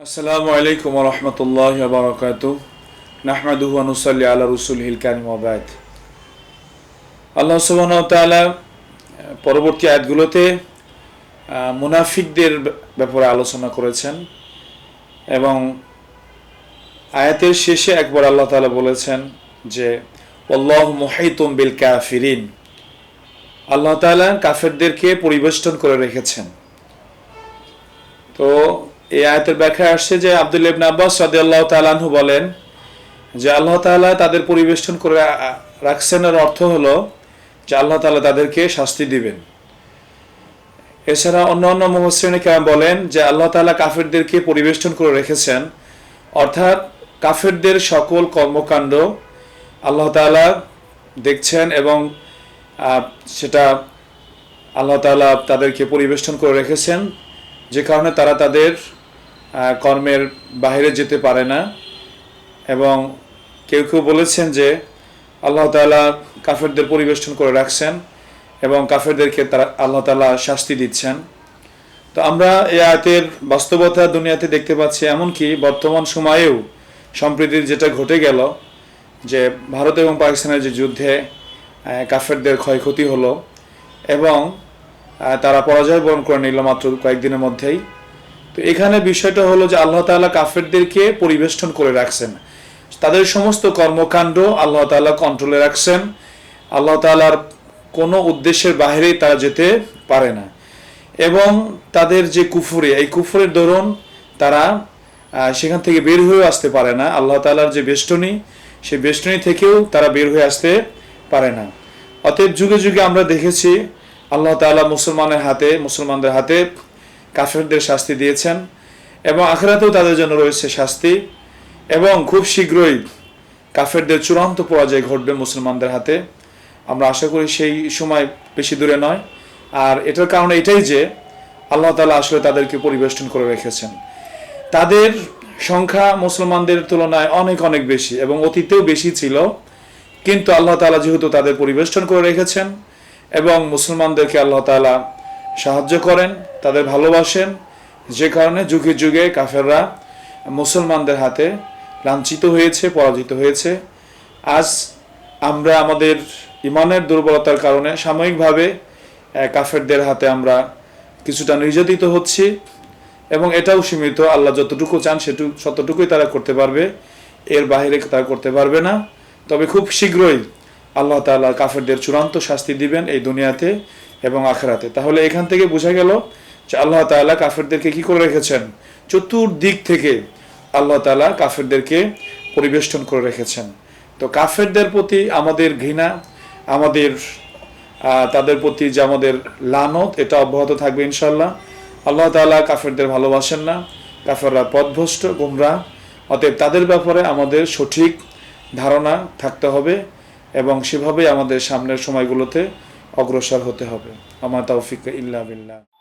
আসসালামু আলাইকুম রহমতুল্লাহ বারকাত নাহমাদুহু আনুসাল্লি আলা রসুল হিল কারিম ওবায়দ আল্লাহ সুবাহ তাআলা পরবর্তী আয়াতগুলোতে মুনাফিকদের ব্যাপারে আলোচনা করেছেন এবং আয়াতের শেষে একবার আল্লাহ তাআলা বলেছেন যে, আল্লাহ মুহাইতুম বিল কাফিরিন। আল্লাহ তাআলা কাফেরদেরকে পরিবেষ্টন করে রেখেছেন। তো এই আয়াতের ব্যাখ্যা আসছে যে আব্দুল ইবনে আব্বাস রাদিয়াল্লাহু তাআলাহু বলেন যে আল্লাহ তাআলা তাদের পরিবেষ্টন করে রাখছেন অর্থ হলো যে আল্লাহ তাআলা তাদেরকে শাস্তি দিবেন। এছাড়া অন্য অন্য কেমন বলেন যে আল্লাহ তাআলা কাফেরদেরকে পরিবেষ্টন করে রেখেছেন, অর্থাৎ কাফেরদের সকল কর্মকাণ্ড আল্লাহ তাআলা দেখছেন এবং সেটা আল্লাহ তাআলা তাদেরকে পরিবেষ্টন করে রেখেছেন, যে কারণে তারা তাদের কর্মের বাইরে যেতে পারে না। এবং কেউ কেউ বলেছেন যে আল্লাহ তাআলা কাফেরদের পরিবেষ্টন করে রাখছেন এবং কাফেরদেরকে তারা আল্লাহ তাআলা শাস্তি দিচ্ছেন। তো আমরা এই আয়াতের বাস্তবতা দুনিয়াতে দেখতে পাচ্ছি, এমনকি বর্তমান সময়েও সম্প্রীতির যেটা ঘটে গেল, যে ভারত এবং পাকিস্তানের যে যুদ্ধে কাফেরদের ক্ষয়ক্ষতি হলো এবং তারা পরাজয় বরণ করে নিল মাত্র কয়েকদিনের মধ্যেই। তো এখানে বিষয়টা হলো যে আল্লাহ তাআলা কাফেরদেরকে পরিবেষ্টন করে রাখছেন। তাদের সমস্ত কর্মকাণ্ড আল্লাহ তাআলা কন্ট্রোলে রাখছেন। আল্লাহ তাআলার কোনো উদ্দেশ্যের বাইরেই তারা যেতে পারে না। এবং তাদের যে কুফুরে, এই কুফুরের দরুন তারা সেখান থেকে বের হয়ে আসতে পারে না। আল্লাহ তালার যে বেষ্টনী, সেই বেষ্টনী থেকেও তারা বের হয়ে আসতে পারে না। অতএব যুগে যুগে আমরা দেখেছি আল্লাহ তাআলা মুসলমানের হাতে, মুসলমানদের হাতে কাফেরদের শাস্তি দিয়েছেন এবং আখেরাতেও তাদের জন্য রয়েছে শাস্তি এবং খুব শীঘ্রই কাফেরদের চূড়ান্ত পরাজয় ঘটবে মুসলমানদের হাতে। আমরা আশা করি সেই সময় বেশি দূরে নয়। আর এটার কারণ এটাই যে আল্লাহ তাআলা আসলে তাদেরকে পরিবেষ্টন করে রেখেছেন। তাদের সংখ্যা মুসলমানদের তুলনায় অনেক অনেক বেশি এবং অতীতেও বেশি ছিল। কিন্তু আল্লাহ তাআলা যেহেতু তাদের পরিবেষ্টন করে রেখেছেন এবং মুসলমানদেরকে আল্লাহ তাআলা সাহায্য করেন, তাদের ভালোবাসেন। যে কারণে যুগে যুগে কাফেররা মুসলমানদের হাতে লাঞ্ছিত হয়েছে, পরাজিত হয়েছে। আজ আমরা আমাদের ইমানের দুর্বলতার কারণে সাময়িকভাবে কাফেরদের হাতে আমরা কিছুটা নির্যাতিত হচ্ছি এবং এটাও সীমিত। আল্লাহ যতটুকু চান সেটু, ততটুকুই তারা করতে পারবে। এর বাইরে তারা করতে পারবে না। তবে খুব শীঘ্রই আল্লাহ তাআলা কাফেরদের চূড়ান্ত শাস্তি দিবেন এই দুনিয়াতে। আখেরাতে। তাহলে এখান থেকে বোঝা গেল যে আল্লাহ তাআলা কাফেরদেরকে কি করে রেখেছেন? চতুর্দিক থেকে আল্লাহ তাআলা কাফেরদেরকে পরিবেষ্টন করে রেখেছেন। তো কাফেরদের প্রতি আমাদের ঘৃণা, আমাদের তাদের প্রতি যে আমাদের লানত, এটা অব্যাহত থাকবে ইনশাল্লাহ আল্লাহ তাআলা কাফেরদের ভালোবাসেন না, কাফেররা পথভ্রষ্ট, গুমরা। অতএব তাদের ব্যাপারে আমাদের সঠিক ধারণা থাকতে হবে এবং সেভাবেই আমাদের সামনের সময়গুলোতে অগ্রসর হতে হবে। আমার তৌফিক ইল্লা বিল্লাহ।